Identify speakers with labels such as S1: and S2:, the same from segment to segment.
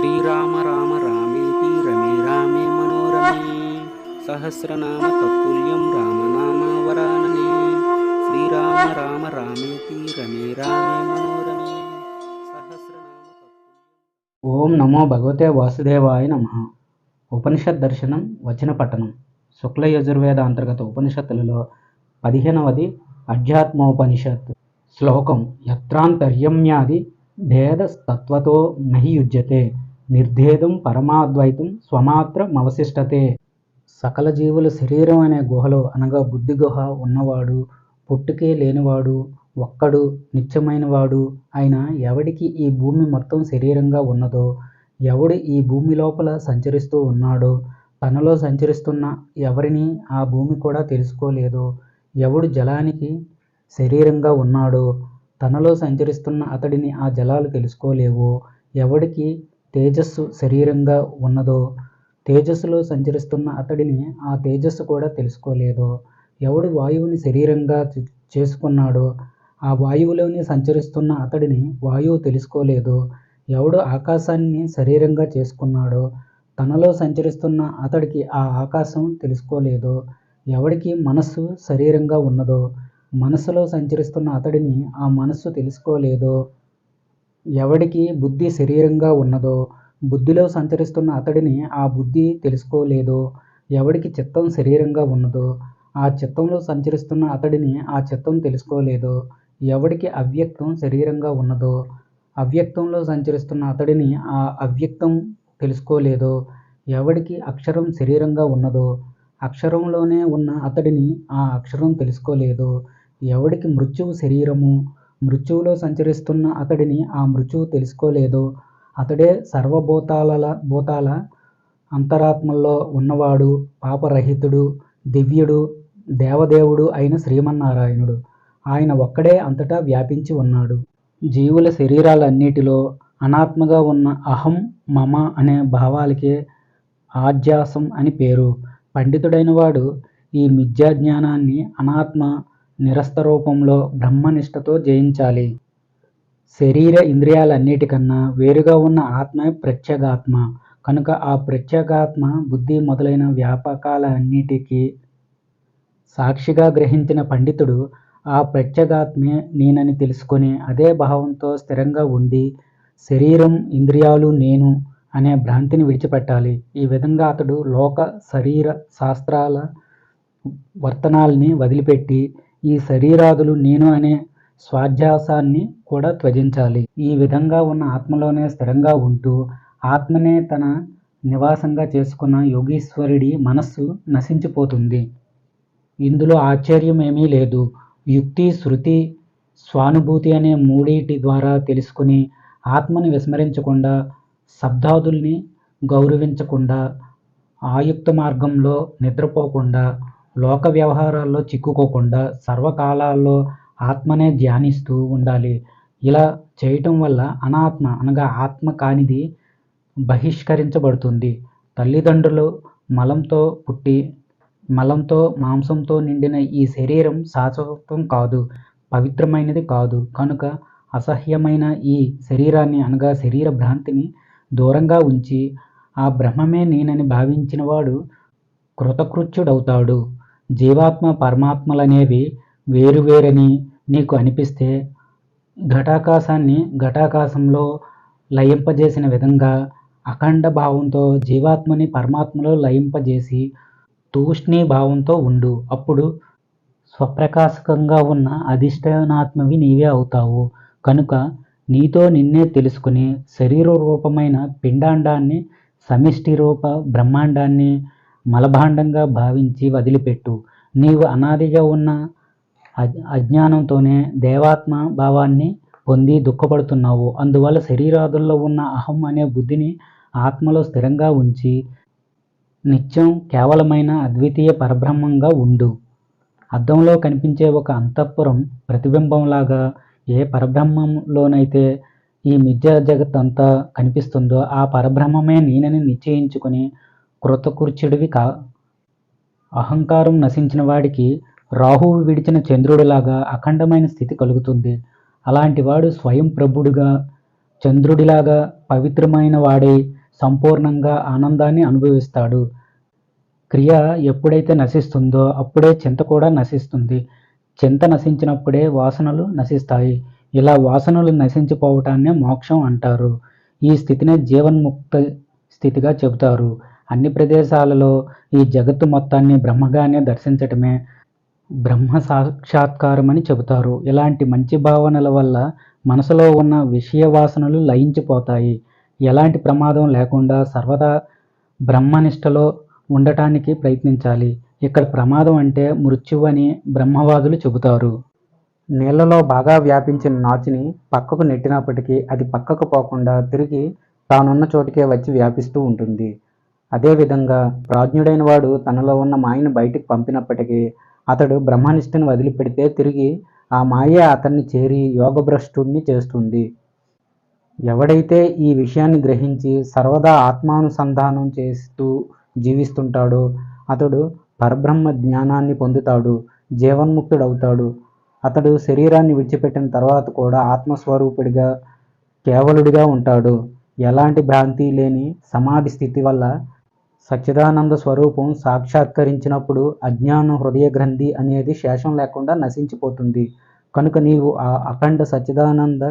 S1: శ్రీరామ రామ రామేతి రమే రామే మనోరమే. సహస్రనామ తత్తుల్యం రామనామ వరాననే. శ్రీరామ రామ రామేతి రమే రామే మనోరమే. సహస్రనామ
S2: ఓం నమో భగవతే వాసుదేవాయ నమ. ఉపనిషత్ దర్శనం వచన పట్టణం శుక్ల యజుర్వేద అంతర్గత ఉపనిషత్తులలో పదిహేనవది అధ్యాత్మోపనిషత్. శ్లోకం యత్రాంతర్యమ్యాది భేదస్తత్వతో నహి యుజ్యతే నిర్ధేదం పరమాద్వైతం స్వమాత్రమవశిష్టతే. సకల జీవుల శరీరం అనే గుహలో అనగా బుద్ధి గుహ ఉన్నవాడు పుట్టుకే లేనివాడు ఒక్కడు నిత్యమైనవాడు అయిన ఎవడికి ఈ భూమి మొత్తం శరీరంగా ఉన్నదో ఎవడు ఈ భూమి లోపల సంచరిస్తూ ఉన్నాడో తనలో సంచరిస్తున్న ఎవరిని ఆ భూమి కూడా తెలుసుకోలేదో ఎవడు జలానికి శరీరంగా ఉన్నాడో తనలో సంచరిస్తున్న అతడిని ఆ జలాలు తెలుసుకోలేవో ఎవడికి తేజస్సు శరీరంగా ఉన్నదో తేజస్సులో సంచరిస్తున్న అతడిని ఆ తేజస్సు కూడా తెలుసుకోలేదో ఎవడు వాయువుని శరీరంగా చేసుకున్నాడో ఆ వాయువులోని సంచరిస్తున్న అతడిని వాయువు తెలుసుకోలేదో ఎవడు ఆకాశాన్ని శరీరంగా చేసుకున్నాడో తనలో సంచరిస్తున్న అతడికి ఆ ఆకాశం తెలుసుకోలేదో ఎవడికి మనస్సు శరీరంగా ఉన్నదో మనసులో సంచరిస్తున్న అతడిని ఆ మనస్సు తెలుసుకోలేదో ఎవడికి బుద్ధి శరీరంగా ఉన్నదో బుద్ధిలో సంచరిస్తున్న అతడిని ఆ బుద్ధి తెలుసుకోలేదో ఎవడికి చిత్తం శరీరంగా ఉన్నదో ఆ చిత్తంలో సంచరిస్తున్న అతడిని ఆ చిత్తం తెలుసుకోలేదో ఎవడికి అవ్యక్తం శరీరంగా ఉన్నదో అవ్యక్తంలో సంచరిస్తున్న అతడిని ఆ అవ్యక్తం తెలుసుకోలేదో ఎవడికి అక్షరం శరీరంగా ఉన్నదో అక్షరంలోనే ఉన్న అతడిని ఆ అక్షరం తెలుసుకోలేదో ఎవడికి మృత్యువు శరీరము మృత్యువులో సంచరిస్తున్న అతడిని ఆ మృత్యువు తెలుసుకోలేదో. అతడే సర్వభూతాల భూతాల అంతరాత్మల్లో ఉన్నవాడు పాపరహితుడు దివ్యుడు దేవదేవుడు అయిన శ్రీమన్నారాయణుడు. ఆయన ఒక్కడే అంతటా వ్యాపించి ఉన్నాడు. జీవుల శరీరాలన్నిటిలో అనాత్మగా ఉన్న అహం మమ అనే భావాలకే ఆధ్యాసం అని పేరు. పండితుడైన వాడు ఈ మిథ్యాజ్ఞానాన్ని అనాత్మ నిరస్త రూపంలో బ్రహ్మనిష్టతో జయించాలి. శరీర ఇంద్రియాలన్నిటికన్నా వేరుగా ఉన్న ఆత్మ ప్రత్యేగాత్మ. కనుక ఆ ప్రత్యేగాత్మ బుద్ధి మొదలైన వ్యాపకాలన్నిటికీ సాక్షిగా గ్రహించిన పండితుడు ఆ ప్రత్యేగాత్మే నేనని తెలుసుకొని అదే భావంతో స్థిరంగా ఉండి శరీరం ఇంద్రియాలు నేను అనే భ్రాంతిని విడిచిపెట్టాలి. ఈ విధంగా అతడు లోక శరీర శాస్త్రాల వర్తనాల్ని వదిలిపెట్టి ఈ శరీరాదులు నేను అనే స్వాధ్యాసాన్ని కూడా త్యజించాలి ఈ విధంగా ఉన్న ఆత్మలోనే స్థిరంగా ఉంటూ ఆత్మనే తన నివాసంగా చేసుకున్న యోగీశ్వరుడి మనస్సు నశించిపోతుంది. ఇందులో ఆశ్చర్యం ఏమీ లేదు. యుక్తి శృతి స్వానుభూతి అనే మూడిటి ద్వారా తెలుసుకుని ఆత్మని విస్మరించకుండా శబ్దాదుల్ని గౌరవించకుండా ఆయుక్త మార్గంలో నిద్రపోకుండా లోక వ్యవహారాల్లో చిక్కుకోకుండా సర్వకాలాల్లో ఆత్మనే ధ్యానిస్తూ ఉండాలి. ఇలా చేయటం వల్ల అనాత్మ అనగా ఆత్మ కానిది బహిష్కరించబడుతుంది. తల్లిదండ్రులు మలంతో పుట్టి మలంతో మాంసంతో నిండిన ఈ శరీరం శాశ్వతం కాదు పవిత్రమైనది కాదు. కనుక అసహ్యమైన ఈ శరీరాన్ని అనగా శరీర భ్రాంతిని దూరంగా ఉంచి ఆ బ్రహ్మమే నేనని భావించినవాడు కృతకృత్యుడవుతాడు. జీవాత్మ పరమాత్మలనేవి వేరువేరని నీకు అనిపిస్తే ఘటాకాశాన్ని ఘటాకాశంలో లయింపజేసిన విధంగా అఖండ భావంతో జీవాత్మని పరమాత్మలో లయింపజేసి తూష్ణీ భావంతో ఉండు. అప్పుడు స్వప్రకాశకంగా ఉన్న అధిష్టానాత్మవి నీవే అవుతావు. కనుక నీతో నిన్నే తెలుసుకుని శరీర రూపమైన పిండాండాన్ని సమిష్టి రూప బ్రహ్మాండాన్ని మలభాండంగా భావించి వదిలిపెట్టు. నీవు అనాదిగా ఉన్న అజ్- అజ్ఞానంతోనే దేవాత్మ భావాన్ని పొంది దుఃఖపడుతున్నావు. అందువల్ల శరీరాదుల్లో ఉన్న అహం అనే బుద్ధిని ఆత్మలో స్థిరంగా ఉంచి నిత్యం కేవలమైన అద్వితీయ పరబ్రహ్మంగా ఉండు. అద్దంలో కనిపించే ఒక అంతఃపురం ప్రతిబింబంలాగా ఏ పరబ్రహ్మంలోనైతే ఈ మిథ్యా జగత్ అంతా కనిపిస్తుందో ఆ పరబ్రహ్మమే నేనని నిశ్చయించుకొని కృతకృత్యుడివి కా. అహంకారం నశించిన వాడికి రాహువు విడిచిన చంద్రుడిలాగా అఖండమైన స్థితి కలుగుతుంది. అలాంటి వాడు స్వయం ప్రభుడుగా చంద్రుడిలాగా పవిత్రమైన వాడై సంపూర్ణంగా ఆనందాన్ని అనుభవిస్తాడు. క్రియ ఎప్పుడైతే నశిస్తుందో అప్పుడే చింత కూడా నశిస్తుంది. చింత నశించినప్పుడే వాసనలు నశిస్తాయి. ఇలా వాసనలు నశించిపోవటాన్నే మోక్షం అంటారు. ఈ స్థితినే జీవన్ముక్త స్థితిగా చెబుతారు. అన్ని ప్రదేశాలలో ఈ జగత్తు మొత్తాన్ని బ్రహ్మగానే దర్శించటమే బ్రహ్మ సాక్షాత్కారం అని చెబుతారు. ఇలాంటి మంచి భావనల వల్ల మనసులో ఉన్న విషయ వాసనలు లయించిపోతాయి. ఎలాంటి ప్రమాదం లేకుండా సర్వదా బ్రహ్మనిష్టలో ఉండటానికి ప్రయత్నించాలి. ఇక్కడ ప్రమాదం అంటే మృత్యు అని బ్రహ్మవాదులు చెబుతారు. నీళ్ళలో బాగా వ్యాపించిన నాచుని పక్కకు నెట్టినప్పటికీ అది పక్కకు పోకుండా తిరిగి తానున్న చోటికే వచ్చి వ్యాపిస్తూ ఉంటుంది. అదేవిధంగా ప్రాజ్ఞుడైన వాడు తనలో ఉన్న మాయను బయటికి పంపినప్పటికీ అతడు బ్రహ్మనిష్టను వదిలిపెడితే తిరిగి ఆ మాయ అతన్ని చేరి యోగభ్రష్టుణ్ణి చేస్తుంది. ఎవడైతే ఈ విషయాన్ని గ్రహించి సర్వదా ఆత్మానుసంధానం చేస్తూ జీవిస్తుంటాడో అతడు పరబ్రహ్మ జ్ఞానాన్ని పొందుతాడు జీవన్ముక్తుడవుతాడు. అతడు శరీరాన్ని విడిచిపెట్టిన తర్వాత కూడా ఆత్మస్వరూపుడిగా కేవలుడిగా ఉంటాడు. ఎలాంటి భ్రాంతి లేని సమాధి స్థితి వల్ల సచ్చిదానంద స్వరూపం సాక్షాత్కరించినప్పుడు అజ్ఞానం హృదయ గ్రంథి అనేది శేషం లేకుండా నశించిపోతుంది. కనుక నీవు ఆ అఖండ సచ్చిదానంద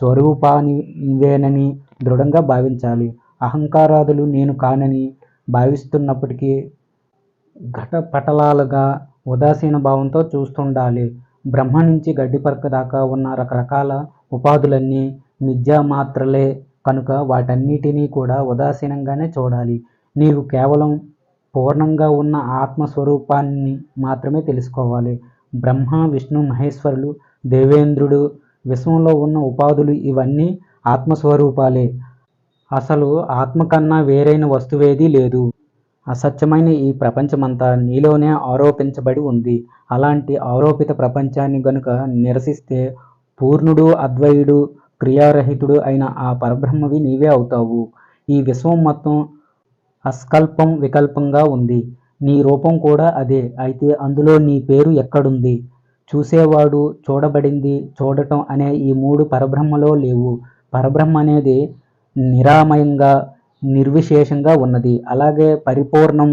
S2: స్వరూపానివేనని దృఢంగా భావించాలి. అహంకారాదులు నేను కానని భావిస్తున్నప్పటికీ ఘటపటలాలుగా ఉదాసీన భావంతో చూస్తుండాలి. బ్రహ్మ నుంచి గడ్డిపరక దాకా ఉన్న రకరకాల ఉపాధులన్నీ మిథ్యా మాత్రలే కనుక వాటన్నిటినీ కూడా ఉదాసీనంగానే చూడాలి. నీవు కేవలం పూర్ణంగా ఉన్న ఆత్మస్వరూపాన్ని మాత్రమే తెలుసుకోవాలి. బ్రహ్మ విష్ణు మహేశ్వరులు దేవేంద్రుడు విశ్వంలో ఉన్న ఉపాధులు ఇవన్నీ ఆత్మస్వరూపాలే. అసలు ఆత్మ కన్నా వేరైన వస్తువేదీ లేదు. అసత్యమైన ఈ ప్రపంచమంతా నీలోనే ఆరోపించబడి ఉంది. అలాంటి ఆరోపిత ప్రపంచాన్ని గనుక నిరసిస్తే పూర్ణుడు అద్వయుడు క్రియారహితుడు అయిన ఆ పరబ్రహ్మవి నీవే అవుతావు. ఈ విశ్వం మొత్తం అస్కల్పం వికల్పంగా ఉంది. నీ రూపం కూడా అదే. అయితే అందులో నీ పేరు ఎక్కడుంది? చూసేవాడు చూడబడింది చూడటం అనే ఈ మూడు పరబ్రహ్మలో లేవు. పరబ్రహ్మ అనేది నిరామయంగా నిర్విశేషంగా ఉన్నది. అలాగే పరిపూర్ణం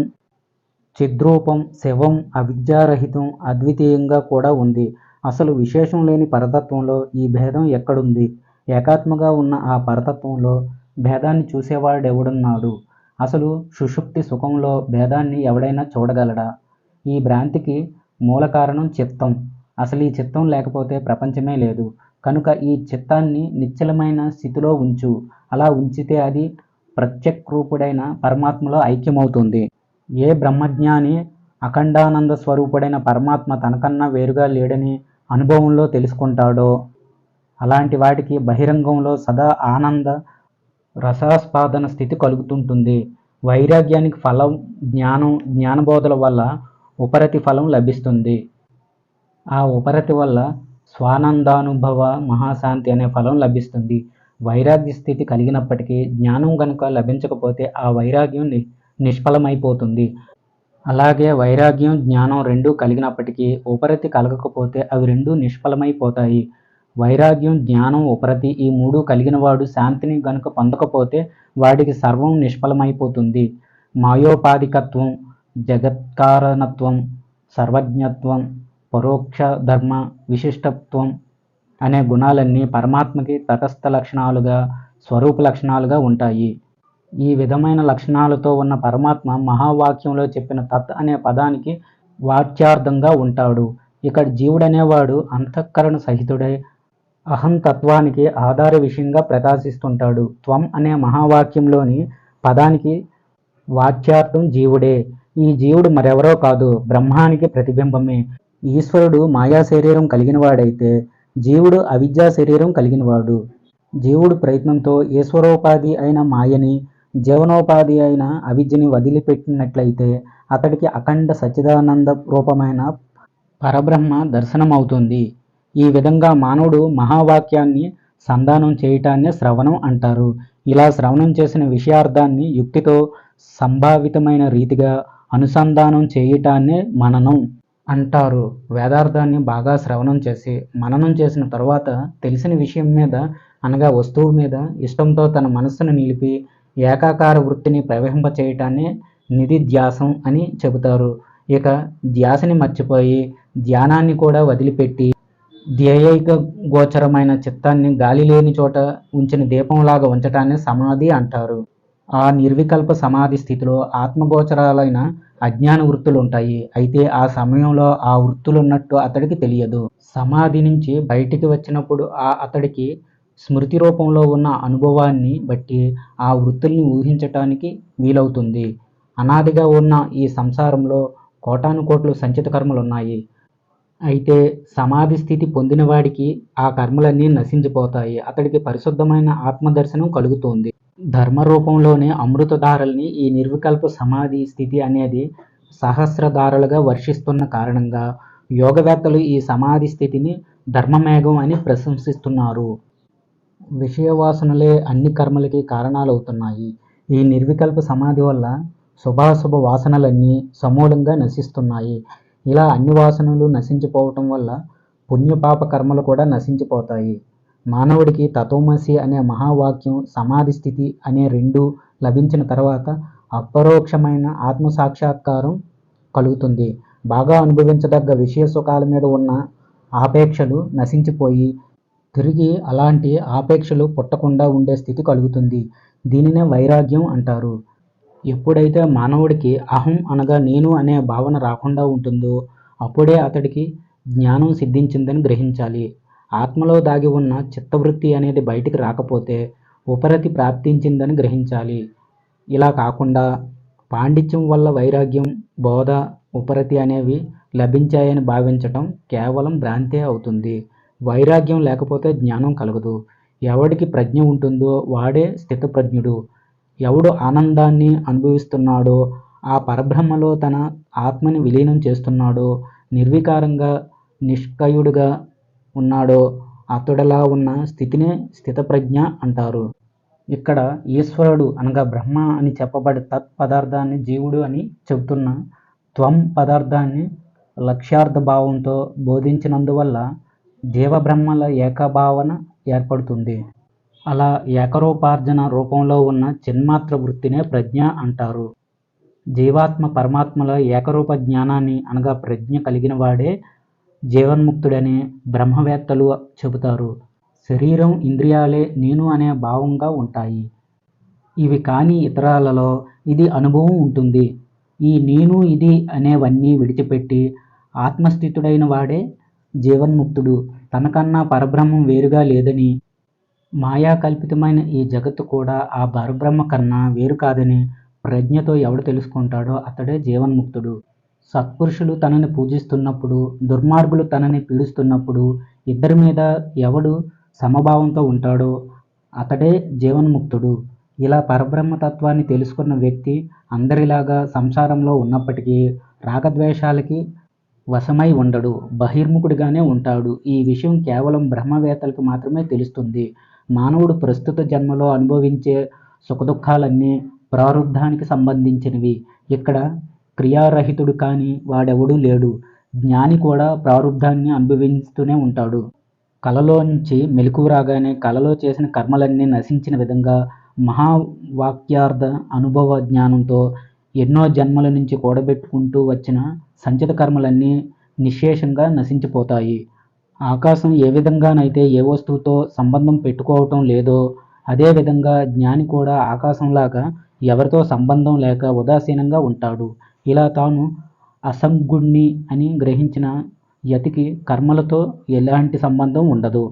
S2: చిద్రూపం శవం అవిద్యారహితం అద్వితీయంగా కూడా ఉంది. అసలు విశేషం లేని పరతత్వంలో ఈ భేదం ఎక్కడుంది? ఏకాత్మగా ఉన్న ఆ పరతత్వంలో భేదాన్ని చూసేవాడెవడున్నాడు? అసలు సుషుప్తి సుఖంలో భేదాన్ని ఎవడైనా చూడగలడా? ఈ భ్రాంతికి మూల కారణం చిత్తం. అసలు ఈ చిత్తం లేకపోతే ప్రపంచమే లేదు. కనుక ఈ చిత్తాన్ని నిశ్చలమైన స్థితిలో ఉంచు. అలా ఉంచితే అది ప్రత్యక్రూపుడైన పరమాత్మలో ఐక్యమవుతుంది. ఏ బ్రహ్మజ్ఞాని అఖండానంద స్వరూపుడైన పరమాత్మ తనకన్నా వేరుగా లేడని అనుభవంలో తెలుసుకుంటాడో? అలాంటి వాటికి బహిరంగంలో సదా ఆనంద రసాస్పాదన స్థితి కలుగుతుంటుంది. వైరాగ్యానికి ఫలం జ్ఞానం జ్ఞానబోధల వల్ల ఉపరతి ఫలం లభిస్తుంది. ఆ ఉపరతి వల్ల స్వానందానుభవ మహాశాంతి అనే ఫలం లభిస్తుంది. వైరాగ్య స్థితి కలిగినప్పటికీ జ్ఞానం కనుక లభించకపోతే ఆ వైరాగ్యం ని నిష్ఫలమైపోతుంది. అలాగే వైరాగ్యం జ్ఞానం రెండూ కలిగినప్పటికీ ఉపరతి కలగకపోతే అవి రెండూ నిష్ఫలమైపోతాయి. వైరాగ్యం జ్ఞానం ఉపరతి ఈ మూడు కలిగిన వాడు శాంతిని గనుక పొందకపోతే వాడికి సర్వం నిష్ఫలమైపోతుంది. మాయోపాధికత్వం జగత్కారణత్వం సర్వజ్ఞత్వం పరోక్ష ధర్మ విశిష్టత్వం అనే గుణాలన్నీ పరమాత్మకి తటస్థ లక్షణాలుగా స్వరూప లక్షణాలుగా ఉంటాయి. ఈ విధమైన లక్షణాలతో ఉన్న పరమాత్మ మహావాక్యంలో చెప్పిన తత్ అనే పదానికి వాచ్యార్థంగా ఉంటాడు. ఇక్కడ జీవుడనేవాడు అంతఃకరణ సహితుడై అహం తత్వానికి ఆధార విషయంగా ప్రకాశిస్తుంటాడు. త్వం అనే మహావాక్యంలోని పదానికి వాచ్యార్థం జీవుడే. ఈ జీవుడు మరెవరో కాదు బ్రహ్మానికి ప్రతిబింబమే. ఈశ్వరుడు మాయా శరీరం కలిగినవాడైతే జీవుడు అవిద్యా శరీరం కలిగినవాడు. జీవుడు ప్రయత్నంతో ఈశ్వరోపాధి అయిన మాయని జీవనోపాధి అయిన అవిద్యని వదిలిపెట్టినట్లయితే అతడికి అఖండ సచ్చిదానంద రూపమైన పరబ్రహ్మ దర్శనమవుతుంది. ఈ విధంగా మానవుడు మహావాక్యాన్ని సంధానం చేయటాన్నే శ్రవణం అంటారు. ఇలా శ్రవణం చేసిన విషయార్థాన్ని యుక్తితో సంభావితమైన రీతిగా అనుసంధానం చేయటాన్నే మననం అంటారు. వేదార్థాన్ని బాగా శ్రవణం చేసి మననం చేసిన తర్వాత తెలిసిన విషయం మీద అనగా వస్తువు మీద ఇష్టంతో తన మనస్సును నిలిపి ఏకాకార వృత్తిని ప్రవహింపచేయటాన్ని నిధిధ్యాసం అని చెబుతారు. ఇక ధ్యాసని మర్చిపోయి ధ్యానాన్ని కూడా వదిలిపెట్టి ధ్యేయైక గోచరమైన చిత్తాన్ని గాలి లేని చోట ఉంచిన దీపంలాగా ఉంచటాన్ని సమాధి అంటారు. ఆ నిర్వికల్ప సమాధి స్థితిలో ఆత్మగోచరాలైన అజ్ఞాన వృత్తులు ఉంటాయి అయితే ఆ సమయంలో ఆ వృత్తులు ఉన్నట్టు అతడికి తెలియదు. సమాధి నుంచి బయటికి వచ్చినప్పుడు ఆ అతడికి స్మృతి రూపంలో ఉన్న అనుభవాన్ని బట్టి ఆ వృత్తుల్ని ఊహించటానికి వీలవుతుంది. అనాదిగా ఉన్న ఈ సంసారంలో కోటాను కోట్లు సంచిత కర్మలు ఉన్నాయి అయితే సమాధి స్థితి పొందిన వాడికి ఆ కర్మలన్నీ నశించిపోతాయి. అతడికి పరిశుద్ధమైన ఆత్మదర్శనం కలుగుతుంది. ధర్మ రూపంలోనే అమృతధారల్ని ఈ నిర్వికల్ప సమాధి స్థితి అనేది సహస్రధారలుగా వర్షిస్తున్న కారణంగా యోగవేత్తలు ఈ సమాధి స్థితిని ధర్మమేఘం అని ప్రశంసిస్తున్నారు. విషయవాసనలే అన్ని కర్మలకి కారణాలవుతున్నాయి. ఈ నిర్వికల్ప సమాధి వల్ల శుభాశుభ వాసనలన్నీ సమూలంగా నశిస్తున్నాయి. ఇలా అన్ని వాసనలు నశించిపోవటం వల్ల పుణ్యపాప కర్మలు కూడా నశించిపోతాయి. మానవుడికి తతోమసి అనే మహావాక్యం సమాధి స్థితి అనే రెండు లభించిన తర్వాత అపరోక్షమైన ఆత్మ సాక్షాత్కారం కలుగుతుంది. బాగా అనుభవించదగ్గ విషయ సుఖాల మీద ఉన్న ఆపేక్షలు నశించిపోయి తిరిగి అలాంటి ఆపేక్షలు పుట్టకుండా ఉండే స్థితి కలుగుతుంది. దీనినే వైరాగ్యం అంటారు. ఎప్పుడైతే మానవుడికి అహం అనగా నేను అనే భావన రాకుండా ఉంటుందో అప్పుడే అతడికి జ్ఞానం సిద్ధించిందని గ్రహించాలి. ఆత్మలో దాగి ఉన్న చిత్తవృత్తి అనేది బయటికి రాకపోతే ఉపరతి ప్రాప్తించిందని గ్రహించాలి. ఇలా కాకుండా పాండిత్యం వల్ల వైరాగ్యం బోధ ఉపరతి అనేవి లభించాయని భావించటం కేవలం భ్రాంతే అవుతుంది. వైరాగ్యం లేకపోతే జ్ఞానం కలగదు. ఎవడికి ప్రజ్ఞ ఉంటుందో వాడే స్థితప్రజ్ఞుడు. ఎవడు ఆనందాన్ని అనుభవిస్తున్నాడో ఆ పరబ్రహ్మలో తన ఆత్మని విలీనం చేస్తున్నాడో నిర్వికారంగా నిష్కయుడుగా ఉన్నాడో అతడలా ఉన్న స్థితినే స్థితప్రజ్ఞ అంటారు. ఇక్కడ ఈశ్వరుడు అనగా బ్రహ్మ అని చెప్పబడే తత్ పదార్థాన్ని జీవుడు అని చెబుతున్న త్వం పదార్థాన్ని లక్ష్యార్థ భావంతో బోధించినందువల్ల జీవబ్రహ్మల ఏకభావన ఏర్పడుతుంది. అలా ఏకరూపార్జన రూపంలో ఉన్న చిన్మాత్ర వృత్తినే ప్రజ్ఞ అంటారు. జీవాత్మ పరమాత్మల ఏకరూప జ్ఞానాన్ని అనగా ప్రజ్ఞ కలిగిన వాడే జీవన్ముక్తుడని బ్రహ్మవేత్తలు చెబుతారు. శరీరం ఇంద్రియాలే నేను అనే భావంగా ఉంటాయి. ఇవి కాని ఇతరాలలో ఇది అనుభవం ఉంటుంది. ఈ నేను ఇది అనేవన్నీ విడిచిపెట్టి ఆత్మస్థితుడైన వాడే జీవన్ముక్తుడు. తనకన్నా పరబ్రహ్మం వేరుగా లేదని మాయా కల్పితమైన ఈ జగత్తు కూడా ఆ పరబ్రహ్మ కన్నా వేరు కాదని ప్రజ్ఞతో ఎవడు తెలుసుకుంటాడో అతడే జీవన్ముక్తుడు. సత్పురుషులు తనని పూజిస్తున్నప్పుడు దుర్మార్గులు తనని పీడిస్తున్నప్పుడు ఇద్దరి మీద ఎవడు సమభావంతో ఉంటాడో అతడే జీవన్ముక్తుడు. ఇలా పరబ్రహ్మ తత్వాన్ని తెలుసుకున్న వ్యక్తి అందరిలాగా సంసారంలో ఉన్నప్పటికీ రాగద్వేషాలకి వశమై ఉండడు బహిర్ముఖుడిగానే ఉంటాడు. ఈ విషయం కేవలం బ్రహ్మవేత్తలకు మాత్రమే తెలుస్తుంది. మానవుడు ప్రస్తుత జన్మలో అనుభవించే సుఖదుఖాలన్నీ ప్రారంధానికి సంబంధించినవి. ఇక్కడ క్రియారహితుడు కాని వాడెవడూ లేడు. జ్ఞాని కూడా ప్రారంధాన్ని అనుభవిస్తూనే ఉంటాడు. కలలో నుంచి మెలకువ రాగానే కలలో చేసిన కర్మలన్నీ నశించిన విధంగా మహావాక్యార్థ అనుభవ జ్ఞానంతో ఎన్నో జన్మల నుంచి కూడబెట్టుకుంటూ వచ్చిన సంచిత కర్మలన్నీ నిశేషంగా నశించిపోతాయి. ఆకాశం ఏ విధంగానైతే ఏ వస్తువుతో సంబంధం పెట్టుకోవటం లేదో అదేవిధంగా జ్ఞాని కూడా ఆకాశంలాగా ఎవరితో సంబంధం లేక ఉదాసీనంగా ఉంటాడు. ఇలా తాను అసంగుణ్ణి అని గ్రహించిన యతికి కర్మలతో ఎలాంటి సంబంధం ఉండదు.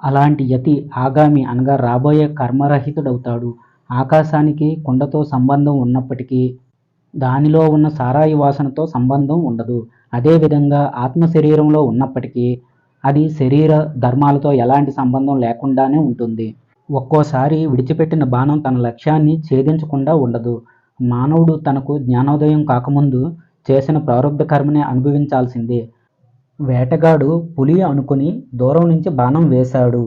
S2: అలాంటి యతి ఆగామి అనగా రాబోయే కర్మరహితుడవుతాడు. ఆకాశానికి కుండతో సంబంధం ఉన్నప్పటికీ దానిలో ఉన్న సారాయి వాసనతో సంబంధం ఉండదు. అదేవిధంగా ఆత్మ శరీరంలో ఉన్నప్పటికీ అది శరీర ధర్మాలతో ఎలాంటి సంబంధం లేకుండానే ఉంటుంది. ఒక్కోసారి విడిచిపెట్టిన బాణం తన లక్ష్యాన్ని ఛేదించకుండా ఉండదు. మానవుడు తనకు జ్ఞానోదయం కాకముందు చేసిన ప్రారంభ కర్మని అనుభవించాల్సిందే. వేటగాడు పులి అనుకుని దూరం నుంచి బాణం వేశాడు.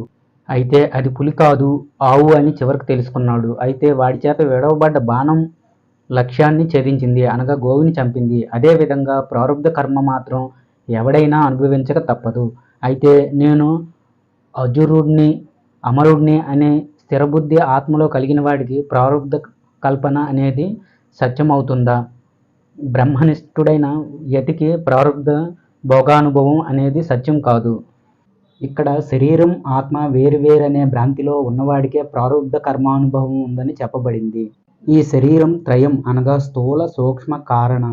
S2: అయితే అది పులి కాదు ఆవు అని చివరికి తెలుసుకున్నాడు. అయితే వాడి చేత విడవబడ్డ బాణం లక్ష్యాన్ని ఛేదించింది అనగా గోవుని చంపింది. అదేవిధంగా ప్రారంభ కర్మ మాత్రం ఎవడైనా అనుభవించక తప్పదు. అయితే నేను అజురుడిని అమరుడిని అనే స్థిరబుద్ధి ఆత్మలో కలిగిన వాడికి ప్రారంధ కల్పన అనేది సత్యమవుతుందా? బ్రహ్మనిష్ఠుడైన యతికి ప్రారంధ భోగానుభవం అనేది సత్యం కాదు. ఇక్కడ శరీరం ఆత్మ వేరువేరనే భ్రాంతిలో ఉన్నవాడికే ప్రారంధ కర్మానుభవం ఉందని చెప్పబడింది. ఈ శరీరం త్రయం అనగా స్థూల సూక్ష్మ కారణ.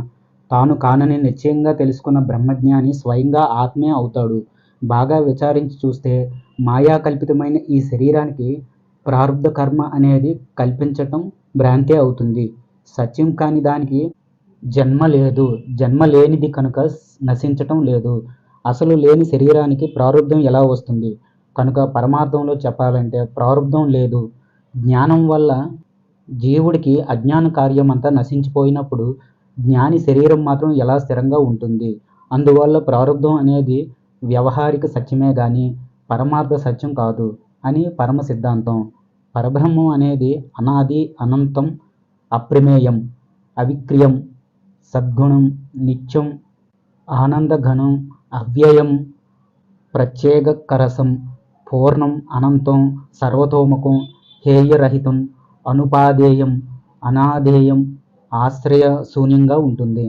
S2: తాను కానని నిశ్చయంగా తెలుసుకున్న బ్రహ్మజ్ఞాని స్వయంగా ఆత్మే అవుతాడు. బాగా విచారించి చూస్తే మాయా కల్పితమైన ఈ శరీరానికి ప్రారంధ కర్మ అనేది కల్పించటం భ్రాంతి అవుతుంది. సత్యం కాని దానికి జన్మ లేదు. జన్మ లేనిది కనుక నశించటం లేదు. అసలు లేని శరీరానికి ప్రారంధం ఎలా వస్తుంది? కనుక పరమార్థంలో చెప్పాలంటే ప్రారంధం లేదు. జ్ఞానం వల్ల జీవుడికి అజ్ఞాన కార్యం అంతా నశించిపోయినప్పుడు జ్ఞాని శరీరం మాత్రం ఎలా స్థిరంగా ఉంటుంది? అందువల్ల ప్రారంధం అనేది వ్యవహారిక సత్యమే కానీ పరమార్థ సత్యం కాదు అని పరమ సిద్ధాంతం. పరబ్రహ్మం అనేది అనాది అనంతం అప్రమేయం అవిక్రియం సద్గుణం నిత్యం ఆనందఘనం అవ్యయం ప్రత్యేకరసం పూర్ణం అనంతం సర్వతోముఖం హేయరహితం అనుపాధేయం అనాధేయం ఆశ్రయ శూన్యంగా ఉంటుంది.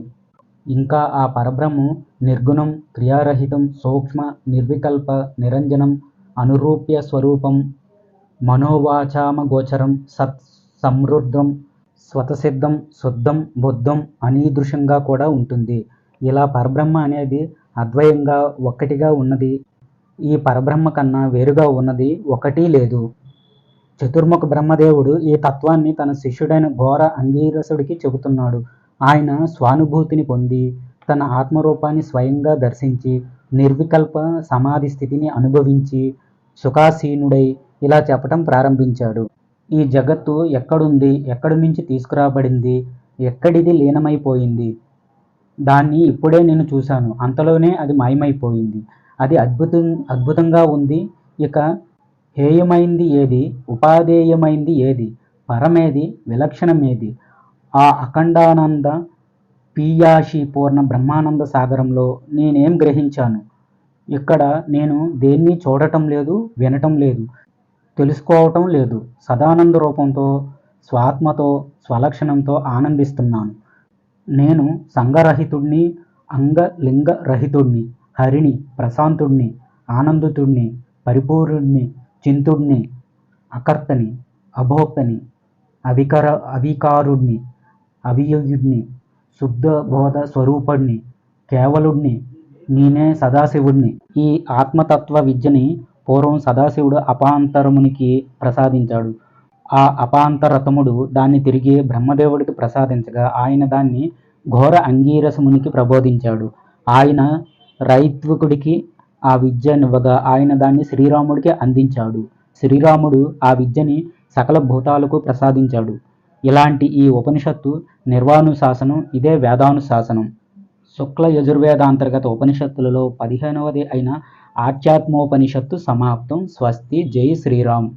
S2: ఇంకా ఆ పరబ్రహ్మం నిర్గుణం క్రియారహితం సూక్ష్మ నిర్వికల్ప నిరంజనం అనురూప్య స్వరూపం మనోవాచామగోచరం సత్ సమృద్ధం స్వతసిద్ధం శుద్ధం బుద్ధం అనిదృశ్యంగా కూడా ఉంటుంది. ఇలా పరబ్రహ్మ అనేది అద్వయంగా ఒక్కటిగా ఉన్నది. ఈ పరబ్రహ్మ కన్నా వేరుగా ఉన్నది ఒకటి లేదు. చతుర్ముఖ బ్రహ్మదేవుడు ఈ తత్వాన్ని తన శిష్యుడైన ఘోర అంగీరసుడికి చెబుతున్నాడు. ఆయన స్వానుభూతిని పొంది తన ఆత్మరూపాన్ని స్వయంగా దర్శించి నిర్వికల్ప సమాధి స్థితిని అనుభవించి సుఖాసీనుడై ఇలా చెప్పటం ప్రారంభించాడు. ఈ జగత్తు ఎక్కడుంది ఎక్కడి నుంచి తీసుకురాబడింది ఎక్కడిది లీనమైపోయింది? దాన్ని ఇప్పుడే నేను చూశాను. అంతలోనే అది మాయమైపోయింది. అది అద్భుతం అద్భుతంగా ఉంది. ఇక హేయమైంది ఏది? ఉపాధేయమైంది ఏది? పరమేది? విలక్షణమేది? ఆ అఖండానంద పీయాషి పూర్ణ బ్రహ్మానంద సాగరంలో నేనేం గ్రహించాను? ఇక్కడ నేను దేన్ని చూడటం లేదు వినటం లేదు తెలుసుకోవటం లేదు. సదానంద రూపంతో స్వాత్మతో స్వలక్షణంతో ఆనందిస్తున్నాను. నేను సంగరహితుడిని అంగలింగరహితుడిని హరిణి ప్రశాంతుడిని ఆనందితుడిని పరిపూర్ణుడిని చింతుడిని అకర్తని అభోక్తని అవికర అవికారుడిని అవియుడిని శుద్ధ బోధ స్వరూపుణ్ణి కేవలుణ్ణి నేనే సదాశివుణ్ణి. ఈ ఆత్మతత్వ విద్యని పూర్వం సదాశివుడు అపాంతరమునికి ప్రసాదించాడు. ఆ అపాంతరతముడు దాన్ని తిరిగి బ్రహ్మదేవుడికి ప్రసాదించగా ఆయన దాన్ని ఘోర అంగీరసమునికి ప్రబోధించాడు. ఆయన రైత్వికుడికి ఆ విద్యనివ్వగా ఆయన దాన్ని శ్రీరాముడికి అందించాడు. శ్రీరాముడు ఆ విద్యని సకల భూతాలకు ప్రసాదించాడు. ఇలాంటి ఈ ఉపనిషత్తు నిర్వాణుశాసనం ఇదే వేదానుశాసనం. శుక్ల యజుర్వేదాంతర్గత ఉపనిషత్తులలో పదిహేనవది అయిన ఆధ్యాత్మోపనిషత్తు సమాప్తం. స్వస్తి. జై శ్రీరామ్.